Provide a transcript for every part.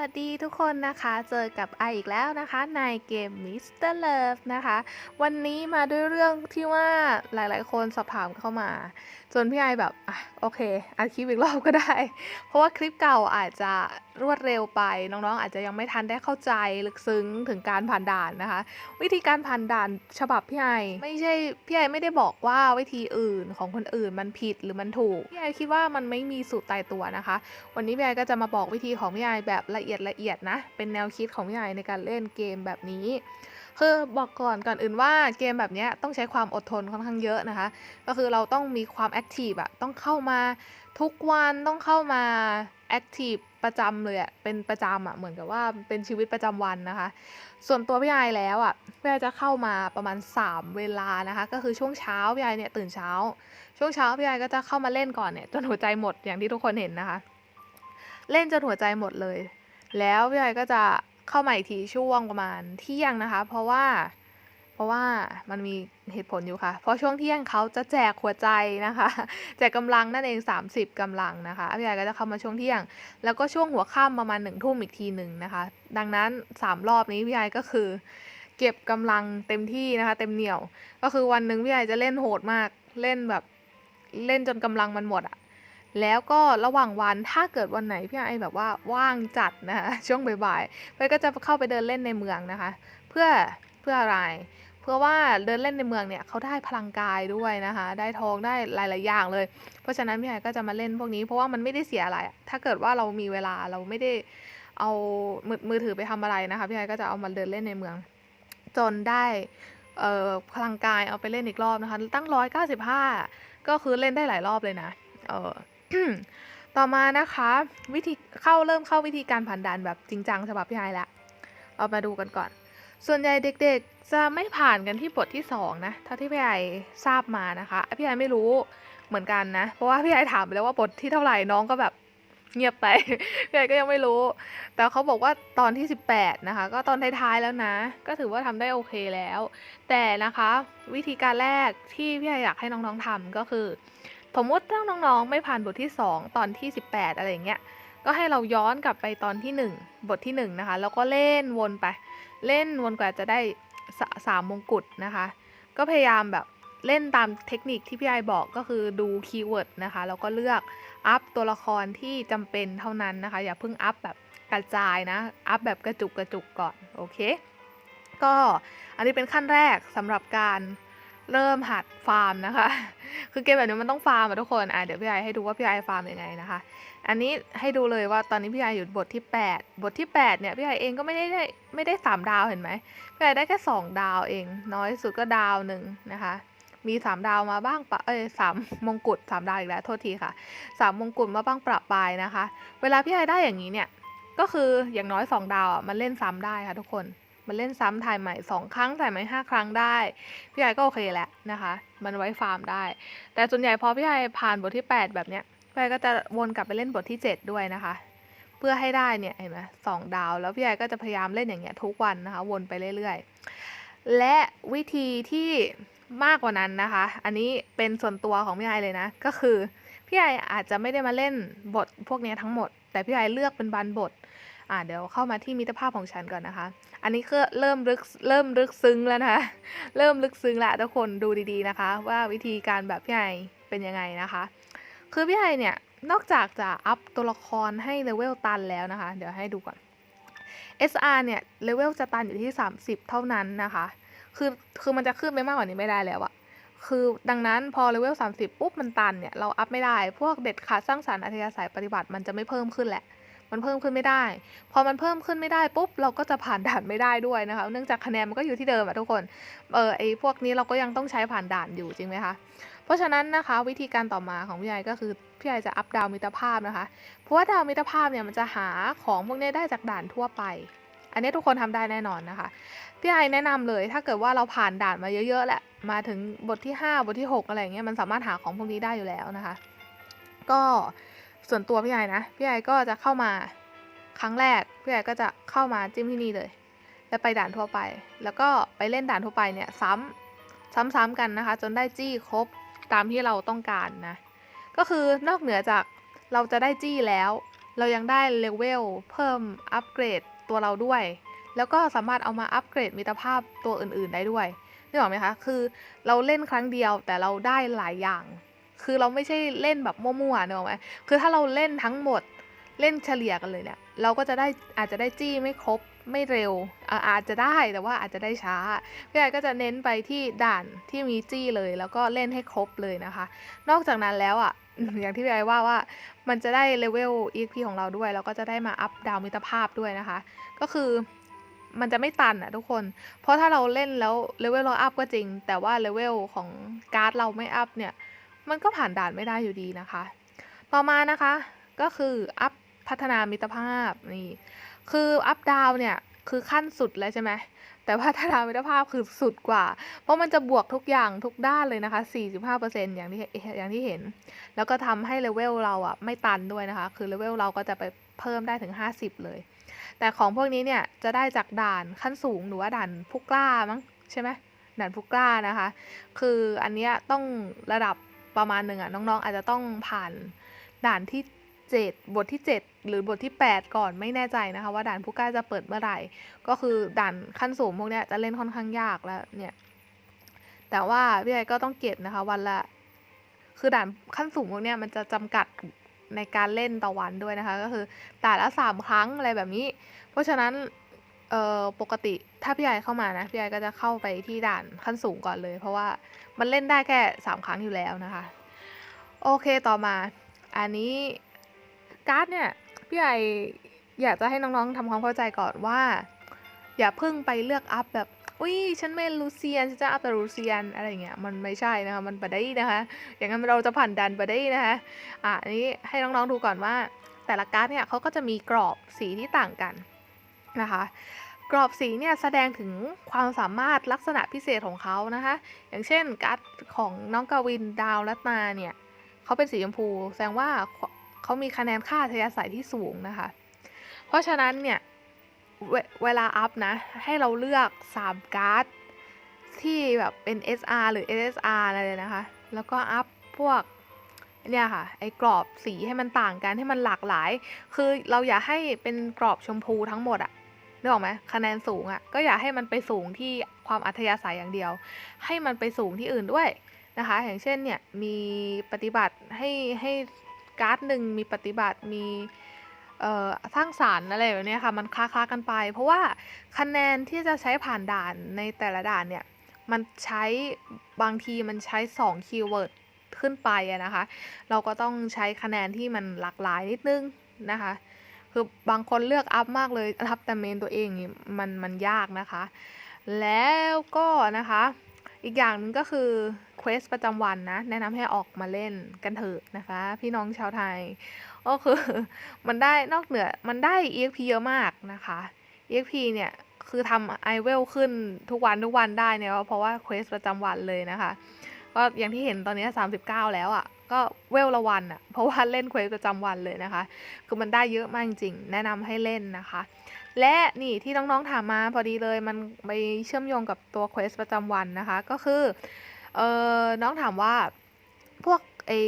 วัสดีทุกคนนะคะ เจอกับไออีกแล้วนะคะในเกม Mr. Love นะคะ วันนี้มาด้วยเรื่องที่ว่าหลายๆ คนสอบถามเข้ามา จนพี่ไอแบบอะโอเคอัดคลิปอีกรอบก็ได้ เพราะว่าคลิปเก่าอาจจะรวดเร็วไป น้องๆ อาจจะยังไม่ทันได้เข้าใจลึกซึ้งถึงการผ่านด่านนะคะ วิธีการผ่านด่านฉบับพี่ไอไม่ใช่พี่ไอไม่ได้บอกว่าวิธีอื่นของคนอื่นมันผิดหรือมันถูกพี่ไอคิดว่ามันไม่มีสูตรตายตัวนะคะ วันนี้พี่ไอก็จะมาบอกวิธีของพี่ไอแบบละเอียดละเอียดนะ เป็นแนวคิดของพี่ไอในการเล่นเกมแบบนี้ คือบอกก่อนก่อนอื่นว่าเกมแบบนี้ต้องใช้ความอดทนค่อนข้างเยอะนะคะ ก็คือเราต้องมีความแอคทีฟอะต้องเข้ามาทุกวันต้องเข้ามาแอคทีฟประจำเลยอะเป็นประจำอะเหมือนกับว่าเป็นชีวิตประจำวันนะคะ ส่วนตัวพี่ไอแล้วอะพี่ไอจะเข้ามาประมาณ 3 เวลานะคะ ก็คือช่วงเช้าพี่ไอเนี่ยตื่นเช้า ช่วงเช้าพี่ไอก็จะเข้ามาเล่นก่อนเนี่ยจนหัวใจหมดอย่างที่ทุกคนเห็นนะคะ เล่นจนหัวใจหมดเลย แล้วพี่ไอก็จะเข้ามาอีกทีช่วงประมาณเที่ยงนะคะ เพราะว่าเพราะว่ามันมีเหตุผลอยู่ค่ะ เพราะช่วงเที่ยงเขาจะแจกหัวใจนะคะ แจกกำลังนั่นเอง 30กำลังนะคะพี่ไอก็จะเข้ามาช่วงเที่ยง แล้วก็ช่วงหัวค่ำประมาณหนึ่งทุ่มอีกทีหนึ่งนะคะ ดังนั้น 3 รอบนี้พี่ไอก็คือ เก็บกำลังเต็มที่นะคะ เต็มเหนียว ก็คือวันหนึ่งพี่ไอจะเล่นโหดมากเล่นแบบเล่นจนกำลังมันหมดอะ แล้วก็ระหว่างวันถ้าเกิดวันไหนพี่ไอแบบว่าว่างจัดนะคะช่วงบ่ายๆพี่ก็จะเข้าไปเดินเล่นในเมืองนะคะ เพื่อเพื่ออะไร เพื่อว่าเดินเล่นในเมืองเนี่ยเขาได้พลังกายด้วยนะคะ ได้ทองได้หลายๆอย่างเลย เพราะฉะนั้นพี่ไอก็จะมาเล่นพวกนี้เพราะว่ามันไม่ได้เสียอะไร ถ้าเกิดว่าเรามีเวลาเราไม่ได้เอามือมือถือไปทำอะไรนะคะพี่ไอก็จะเอามาเดินเล่นในเมือง จนได้เอ่อพลังกายเอาไปเล่นอีกรอบนะคะ ตั้งร้อยเก้าสิบห้าก็คือเล่นได้หลายรอบเลยนะ เออ ต่อมานะคะ วิธีเข้าเริ่มเข้าวิธีการผ่านด่านแบบจริงจังฉบับพี่ไฮแล้วเอามาดูกันก่อน ส่วนใหญ่เด็กๆ จะไม่ผ่านกันที่บทที่สองนะเท่าที่พี่ไอทราบมานะคะพี่ไอไม่รู้เหมือนกันนะ เพราะว่าพี่ไอถามไปแล้วว่าบทที่เท่าไหร่น้องก็แบบเงียบไปพี่ไอก็ยังไม่รู้ แต่เขาบอกว่าตอนที่ 18 นะคะ ก็ตอนท้ายๆแล้วนะ ก็ถือว่าทำได้โอเคแล้ว แต่นะคะวิธีการแรกที่พี่ไออยากให้น้องๆทำก็คือ สมมติถ้าน้องๆ ไม่ผ่านบทที่ 2 ตอนที่ 18 อะไรอย่างเงี้ย ก็ให้เราย้อนกลับไปตอนที่ 1 บทที่1นะคะ แล้วก็เล่นวนไป เล่นวนกว่าจะได้สสามมงกุฎนะคะ ก็พยายามแบบเล่นตามเทคนิคที่พี่ไอบอกก็คือดูคีย์เวิร์ดนะคะ แล้วก็เลือกอัพตัวละครที่จำเป็นเท่านั้นนะคะ อย่าเพิ่งอัพแบบกระจายนะ อัพแบบกระจุกกระจุกก่อน โอเค ก็อันนี้เป็นขั้นแรกสำหรับการ เริ่มหัดฟาร์มนะคะ คือเกมแบบนี้มันต้องฟาร์มอะทุกคนอะเดี๋ยวพี่ไอให้ดูว่าพี่ไอฟาร์มยังไงนะคะ อันนี้ให้ดูเลยว่าตอนนี้พี่ไออยู่บทที่ 8 บทที่ 8 เนี่ยพี่ไอเองก็ไม่ได้ไม่ได้ 3 ดาวเห็นไหมพี่ไอได้แค่ 2 ดาวเอง น้อยสุดก็ดาวหนึ่งนะคะมี3ดาวมาบ้างปะเอ้ยสามมงกุฎ3ดาวอีกแล้วโทษทีค่ะสามมงกุฎมาบ้างประปายนะคะ เวลาพี่ไอได้อย่างนี้เนี่ย ก็คืออย่างน้อย2ดาวอะมันเล่นซ้ำได้ค่ะทุกคน มันเล่นซ้ำถ่ายใหม่ 2 ครั้งถ่ายใหม่5ครั้งได้ พี่ไอก็โอเคแหละนะคะ มันไว้ฟาร์มได้ แต่ส่วนใหญ่พอพี่ไอผ่านบทที่ 8 แบบเนี้ยพี่ไอก็จะวนกลับไปเล่นบทที่ 7 ด้วยนะคะ เพื่อให้ได้เนี่ยเห็นไหมสองดาว แล้วพี่ไอก็จะพยายามเล่นอย่างเงี้ยทุกวันนะคะ วนไปเรื่อยๆ และวิธีที่มากกว่านั้นนะคะ อันนี้เป็นส่วนตัวของพี่ไอเลยนะ ก็คือพี่ไออาจจะไม่ได้มาเล่นบทพวกนี้ทั้งหมด แต่พี่ไอเลือกเป็นบันบท อ่าเดี๋ยวเข้ามาที่มิตรภาพของฉันก่อนนะคะ อันนี้คือเริ่มลึกเริ่มลึกซึ้งแล้วนะคะ เริ่มลึกซึ้งละทุกคนดูดีๆนะคะ ว่าวิธีการแบบพี่ไอเป็นยังไงนะคะ คือพี่ไอเนี่ยนอกจากจะอัพตัวละครให้เลเวลตันแล้วนะคะ เดี๋ยวให้ดูก่อน SR เนี่ยเลเวลจะตันอยู่ที่ 30 เท่านั้นนะคะ คือคือมันจะขึ้นไปมากกว่านี้ไม่ได้แล้วอะคือดังนั้นพอเลเวล30 ปุ๊บมันตันเนี่ย เราอัพไม่ได้ พวกเด็ดขาดสร้างสรรค์อัธยาศัยปฏิบัติมันจะไม่เพิ่มขึ้นแหละ มันเพิ่มขึ้นไม่ได้ พอมันเพิ่มขึ้นไม่ได้ปุ๊บเราก็จะผ่านด่านไม่ได้ด้วยนะคะ เนื่องจากคะแนนมันก็อยู่ที่เดิมอะทุกคน เออไอพวกนี้เราก็ยังต้องใช้ผ่านด่านอยู่จริงไหมคะ เพราะฉะนั้นนะคะวิธีการต่อมาของพี่ไอก็คือพี่ไอจะอัพดาวมิตรภาพนะคะ เพราะว่าดาวมิตรภาพเนี่ยมันจะหาของพวกนี้ได้จากด่านทั่วไป อันนี้ทุกคนทำได้แน่นอนนะคะ พี่ไอแนะนำเลยถ้าเกิดว่าเราผ่านด่านมาเยอะๆแหละมาถึงบทที่ 5 บทที่ 6 อะไรเงี้ยมันสามารถหาของพวกนี้ได้อยู่แล้วนะคะ ก็ ส่วนตัวพี่ไอนะพี่ไอก็จะเข้ามาครั้งแรกพี่ไอก็จะเข้ามาจิ้มที่นี่เลย แล้วไปด่านทั่วไป แล้วก็ไปเล่นด่านทั่วไปเนี่ยซ้ำซ้ำๆกันนะคะ จนได้จี้ครบตามที่เราต้องการนะ ก็คือนอกเหนือจากเราจะได้จี้แล้ว เรายังได้เลเวลเพิ่มอัปเกรดตัวเราด้วย แล้วก็สามารถเอามาอัปเกรดมิตรภาพตัวอื่นๆได้ด้วยนึกออกไหมคะ คือเราเล่นครั้งเดียวแต่เราได้หลายอย่าง คือเราไม่ใช่เล่นแบบมั่วๆนึกออกไหมคือถ้าเราเล่นทั้งหมดเล่นเฉลี่ยกันเลยเนี่ย เราก็จะได้อาจจะได้จี้ไม่ครบไม่เร็วอะอาจจะได้แต่ว่าอาจจะได้ช้าพี่ไอก็จะเน้นไปที่ด่านที่มีจี้เลย แล้วก็เล่นให้ครบเลยนะคะ นอกจากนั้นแล้วอะอย่างที่พี่ไอว่าว่ามันจะได้เลเวล EXP ของเราด้วย แล้วก็จะได้มาอัพดาวมิตรภาพด้วยนะคะ ก็คือมันจะไม่ตันอะทุกคน เพราะถ้าเราเล่นแล้วเลเวลเราอัพก็จริง แต่ว่าเลเวลของการ์ดเราไม่อัพเนี่ย มันก็ผ่านด่านไม่ได้อยู่ดีนะคะ ต่อมานะคะก็คืออัพพัฒนามิตรภาพนี่คืออัพดาวเนี่ยคือขั้นสุดเลยใช่ไหมแต่พัฒนามิตรภาพคือสุดกว่า เพราะมันจะบวกทุกอย่างทุกด้านเลยนะคะ 45%อย่างที่อย่างที่เห็น แล้วก็ทำให้เลเวลเราอะไม่ตันด้วยนะคะ คือเลเวลเราก็จะไปเพิ่มได้ถึง 50 เลย แต่ของพวกนี้เนี่ยจะได้จากด่านขั้นสูงหรือว่าด่านผู้กล้ามั้งใช่ไหมด่านผู้กล้านะคะ คืออันเนี้ยต้องระดับ ประมาณหนึ่งอะน้องๆ อาจจะต้องผ่านด่านที่ 7 บทที่ 7 หรือบทที่ 8 ก่อนไม่แน่ใจนะคะ ว่าด่านผู้กล้าจะเปิดเมื่อไหร่ ก็คือด่านขั้นสูงพวกนี้จะเล่นค่อนข้างยากแล้วเนี่ยแต่ว่าพี่ไอก็ต้องเก็บนะคะวันละ คือด่านขั้นสูงพวกนี้มันจะจำกัดในการเล่นต่อวันด้วยนะคะ ก็คือด่ละสามครั้งอะไรแบบนี้ เพราะฉะนั้นเอ่อปกติถ้าพี่ไอเข้ามานะพี่ไอก็จะเข้าไปที่ด่านขั้นสูงก่อนเลย เพราะว่า มันเล่นได้แค่สามครั้งอยู่แล้วนะคะ โอเคต่อมา อันนี้การ์ดเนี่ยพี่ไออยากจะให้น้องๆทำความเข้าใจก่อนว่า อย่าเพิ่งไปเลือกอัพแบบอุ้ยฉันไม่ลูเซียนฉันจะอัพแต่ลูเซียนอะไรเงี้ยมันไม่ใช่นะคะมันปะได้นะคะ อย่างนั้นเราจะผ่านดันปะได้นะคะอะอันนี้ให้น้องๆดูก่อนว่า แต่ละการ์ดเนี่ยเขาก็จะมีกรอบสีที่ต่างกันนะคะ กรอบสีเนี่ยแสดงถึงความสามารถลักษณะพิเศษของเขานะคะ อย่างเช่นการ์ดของน้องกวินดาวรัตนาเนี่ยเขาเป็นสีชมพู แสดงว่าเขามีคะแนนค่าอัธยาศัยที่สูงนะคะ เพราะฉะนั้นเนี่ยเวเวลาอัพนะ ให้เราเลือก 3 การ์ดที่แบบเป็น SR หรือ SSR อะไรเลยนะคะ แล้วก็อัพพวกเนี่ยค่ะ ไอ้กรอบสีให้มันต่างกันให้มันหลากหลาย คือเราอย่าให้เป็นกรอบชมพูทั้งหมดอะ นึกออกไหมคะแนนสูงอะก็อย่าให้มันไปสูงที่ความอัธยาศัยอย่างเดียว ให้มันไปสูงที่อื่นด้วยนะคะ อย่างเช่นเนี่ยมีปฏิบัติให้ให้การ์ดหนึ่งมีปฏิบัติมีสร้างสารรค์อะไรแบบนี้ค่ะมันคล้าๆกันไป เพราะว่าคะแนนที่จะใช้ผ่านด่านในแต่ละด่านเนี่ยมันใช้บางทีมันใช้2คีย์เวิร์ดขึ้นไปนะคะ เราก็ต้องใช้คะแนนที่มันหลากหลายนิดนึงนะคะ คือบางคนเลือกอัพมากเลยอัพแต่เมนตัวเองมันมันยากนะคะ แล้วก็นะคะอีกอย่างหนึงก็คือเควสประจำวันนะ แนะนำให้ออกมาเล่นกันเถอะนะคะ พี่น้องชาวไทย ก็คือมันได้นอกเหนือมันได้ EXP เยอะมากนะคะ EXP เนี่ยคือทำไอเวลขึ้นทุกวันทุกวันได้เนี่ยเพราะว่าเควสประจำวันเลยนะคะ ก็อย่างที่เห็นตอนนี้ 39 แล้วอะ่ะ ก็เวลละวันอะ่ะเพราะว่าเล่นเควสประจำวันเลยนะคะ คือมันได้เยอะมากจริงๆแนะนำให้เล่นนะคะ และนี่ที่น้องๆถามมาพอดีเลยมันไปเชื่อมโยงกับตัวเควสประจำวันนะคะ ก็คือเออน้องถามว่าพวกไอ้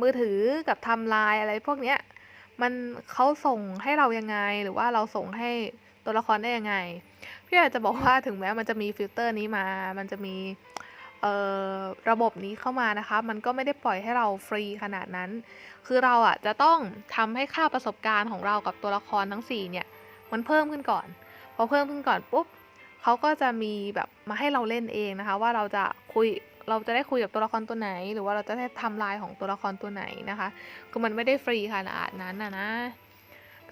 มือถือกับทำลายอะไรพวกเนี้ยมันเขาส่งให้เรายังไงหรือว่าเราส่งให้ตัวละครได้ยังไง พี่อาจจะบอกว่าถึงแม้มันจะมีฟิลเตอร์นี้มา มันจะมี ระบบนี้เข้ามานะคะ มันก็ไม่ได้ปล่อยให้เราฟรีขนาดนั้น คือเราอะจะต้องทำให้ค่าประสบการณ์ของเรากับตัวละครทั้งสี่เนี่ย มันเพิ่มขึ้นก่อน พอเพิ่มขึ้นก่อนปุ๊บเขาก็จะมีแบบมาให้เราเล่นเองนะคะ ว่าเราจะคุยเราจะได้คุยกับตัวละครตัวไหน หรือว่าเราจะได้ทำลายของตัวละครตัวไหนนะคะ คือมันไม่ได้ฟรีขนาดนั้นนะนะ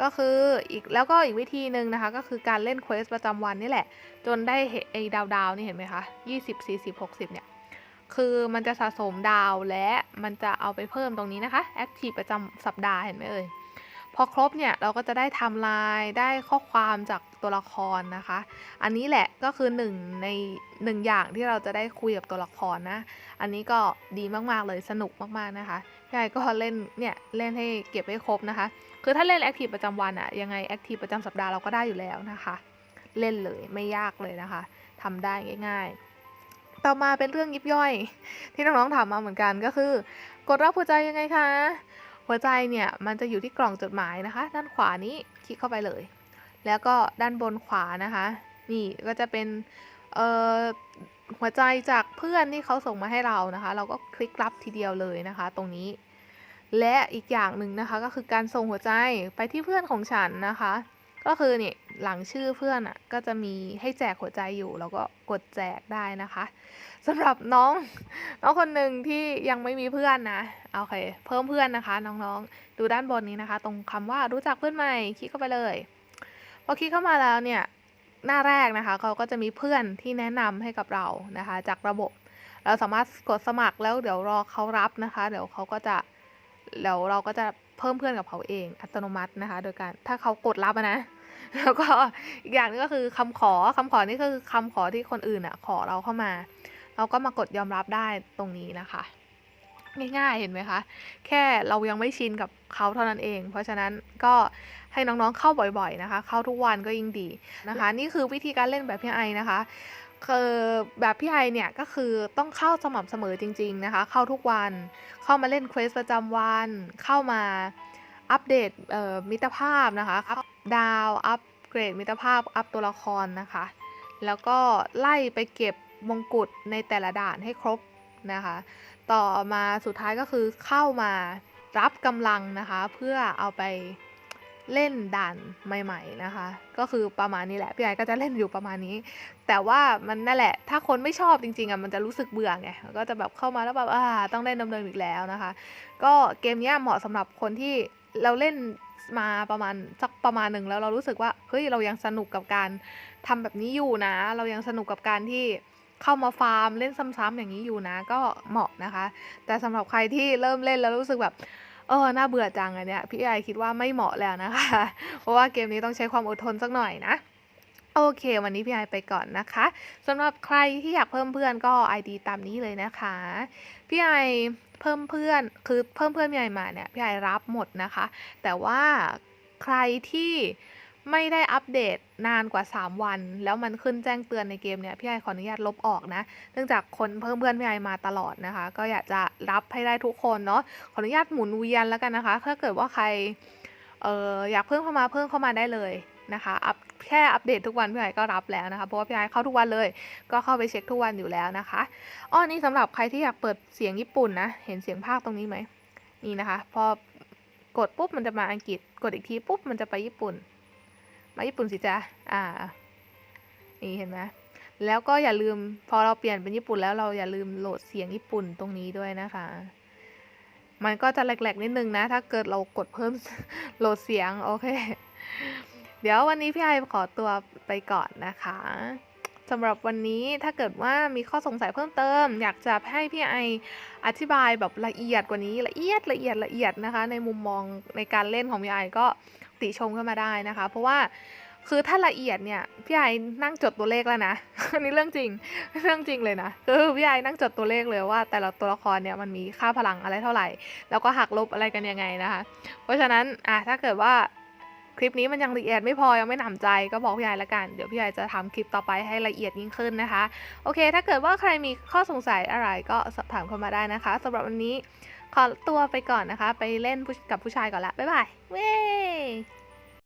ก็คืออีกแล้วก็อีกวิธีหนึ่งนะคะ ก็คือการเล่นเควสประจำวันนี่แหละ จนได้เห็นไอ้ดาวดาวๆนี่เห็นไหมคะยี่สิบสี่สิบหกสิบเนี่ย คือมันจะสะสมดาวและมันจะเอาไปเพิ่มตรงนี้นะคะแอคทีฟประจำสัปดาห์เห็นไหมเอ่ย พอครบเนี่ยเราก็จะได้ทำลายได้ข้อความจากตัวละครนะคะ อันนี้แหละก็คือหนึ่งในหนึ่งอย่างที่เราจะได้คุยกับตัวละครนะ อันนี้ก็ดีมากๆเลยสนุกมากๆนะคะพี่ไอก็เล่นเนี่ยเล่นให้เก็บให้ครบนะคะ คือถ้าเล่นแอคทีฟประจำวันอะยังไงแอคทีฟประจำสัปดาห์เราก็ได้อยู่แล้วนะคะ เล่นเลยไม่ยากเลยนะคะทำได้ง่าย ๆ ต่อมาเป็นเรื่องยิบย่อย ที่น้องๆถามมาเหมือนกันก็คือ กดรับหัวใจยังไงคะ หัวใจเนี่ยมันจะอยู่ที่กล่องจดหมายนะคะ ด้านขวานี้คลิกเข้าไปเลย แล้วก็ด้านบนขวานะคะ นี่ก็จะเป็นเอ่อหัวใจจากเพื่อนที่เขาส่งมาให้เรานะคะ เราก็คลิกรับทีเดียวเลยนะคะ ตรงนี้ และอีกอย่างหนึ่งนะคะก็คือการส่งหัวใจไปที่เพื่อนของฉันนะคะ ก็คือเนี่ยหลังชื่อเพื่อนอะก็จะมีให้แจกหัวใจอยู่ แล้วก็กดแจกได้นะคะสำหรับน้องน้องคนหนึ่งที่ยังไม่มีเพื่อนนะโอเค เพิ่มเพื่อนนะคะ น้องๆ ดูด้านบนนี้นะคะ ตรงคำว่ารู้จักเพื่อนใหม่คลิกเข้าไปเลยพอคลิกเข้ามาแล้วเนี่ยหน้าแรกนะคะเขาก็จะมีเพื่อนที่แนะนำให้กับเรานะคะ จากระบบ เราสามารถกดสมัครแล้วเดี๋ยวรอเขารับนะคะ เดี๋ยวเขาก็จะเดี๋ยวเราก็จะเพิ่มเพื่อนกับเขาเองอัตโนมัตินะคะ โดยการถ้าเขากดรับนะ แล้วก็อีกอย่างหนึงก็คือคำขอคำขอนี่ก็คือคำขอที่คนอื่นอะ ขอเราเข้ามา เราก็มากดยอมรับได้ตรงนี้นะคะ ง่ายๆเห็นไหมคะ แค่เรายังไม่ชินกับเขาเท่านั้นเอง เพราะฉะนั้นก็ให้น้องๆเข้าบ่อยๆนะคะ เข้าทุกวันก็ยิ่งดีนะคะ นี่คือวิธีการเล่นแบบพี่ไอนะคะคือแบบพี่ไอเนี่ยก็คือต้องเข้าสม่ำเสมอจริง ๆนะคะ เข้าทุกวันเข้ามาเล่นเควสประจำวัน เข้ามาอัปเดตเอ่อมิตรภาพนะคะอัป ดาวอัปเกรดมิตรภาพอัปตัวละครนะคะ แล้วก็ไล่ไปเก็บมงกุฎในแต่ละด่านให้ครบนะคะ ต่อมาสุดท้ายก็คือเข้ามารับกำลังนะคะ เพื่อเอาไปเล่นด่านใหม่ ๆนะคะ ก็คือประมาณนี้แหละพี่ไอก็จะเล่นอยู่ประมาณนี้ แต่ว่ามันนั่นแหละ ถ้าคนไม่ชอบจริงๆอะมันจะรู้สึกเบื่อไงก็จะแบบเข้ามาแล้วแบบอ่าต้องเล่นดำเนินอีกแล้วนะคะ ก็เกมนี้เหมาะสำหรับคนที่เราเล่น มาประมาณสักประมาณหนึ่งแล้วเรารู้สึกว่าเฮ้ยเรายังสนุกกับการทำแบบนี้อยู่นะ เรายังสนุกกับการที่เข้ามาฟาร์มเล่นซ้ำๆอย่างนี้อยู่นะ ก็เหมาะนะคะ แต่สำหรับใครที่เริ่มเล่นแล้วรู้สึกแบบเออน่าเบื่อจังอันเนี้ยพี่ไอคิดว่าไม่เหมาะแล้วนะคะ เพราะว่าเกมนี้ต้องใช้ความอดทนสักหน่อยนะโอเค วันนี้พี่ไอไปก่อนนะคะสำหรับใครที่อยากเพิ่มเพื่อนก็ ID ตามนี้เลยนะคะ พี่ไอ เพิ่มเพื่อนคือเพิ่มเพื่อนพี่ไอมาเนี่ยพี่ไอรับหมดนะคะ แต่ว่าใครที่ไม่ได้อัปเดตนานกว่า 3 วัน แล้วมันขึ้นแจ้งเตือนในเกมเนี่ยพี่ไอขออนุญาตลบออกนะ เนื่องจากคนเพิ่มเพื่อนพี่ไอมาตลอดนะคะ ก็อยากจะรับให้ได้ทุกคนเนาะขออนุญาตหมุนเวียนแล้วกันนะคะ ถ้าเกิดว่าใครเอออยากเพิ่มเข้ามาเพิ่มเข้ามาได้เลยนะคะ อัป แค่อัปเดตทุกวันพี่ไอก็รับแล้วนะคะเพราะว่าพี่ไอเข้าทุกวันเลย ก็เข้าไปเช็คทุกวันอยู่แล้วนะคะอ้อนี่สำหรับใครที่อยากเปิดเสียงญี่ปุ่นนะเห็นเสียงภาคตรงนี้ไหมนี่นะคะพอกดปุ๊บมันจะมาอังกฤษกดอีกทีปุ๊บมันจะไปญี่ปุ่น มาญี่ปุ่นสิจ๊ะอ่านี่เห็นไหมแล้วก็อย่าลืมพอเราเปลี่ยนเป็นญี่ปุ่นแล้วเราอย่าลืมโหลดเสียงญี่ปุ่นตรงนี้ด้วยนะคะ มันก็จะแหลกๆนิดนึงนะ ถ้าเกิดเรากดเพิ่มโหลดเสียงโอเค เดี๋ยววันนี้พี่ไอขอตัวไปก่อนนะคะสำหรับวันนี้ถ้าเกิดว่ามีข้อสงสัยเพิ่มเติม อยากจะให้พี่ไออธิบายแบบละเอียดกว่านี้ละเอียดละเอียดละเอียดนะคะ ในมุมมองในการเล่นของพี่ไอก็ติชมเข้ามาได้นะคะ เพราะว่าคือถ้าละเอียดเนี่ยพี่ไอนั่งจดตัวเลขแล้วนะอันนี้เรื่องจริงเรื่องจริงเลยนะคือพี่ไอนั่งจดตัวเลขเลยว่า แต่ละตัวละครเนี่ยมันมีค่าพลังอะไรเท่าไหร่ แล้วก็หักลบอะไรกันยังไงนะคะ เพราะฉะนั้นอะถ้าเกิดว่า คลิปนี้มันยังละเอียดไม่พอยังไม่หนำใจก็บอกพี่ไอละกัน เดี๋ยวพี่ไอจะทำคลิปต่อไปให้ละเอียดยิ่งขึ้นนะคะ โอเค ถ้าเกิดว่าใครมีข้อสงสัยอะไรก็สอบถามเข้ามาได้นะคะสำหรับวันนี้ขอตัวไปก่อนนะคะ ไปเล่นกับผู้ชายก่อนละบ๊ายบายเว้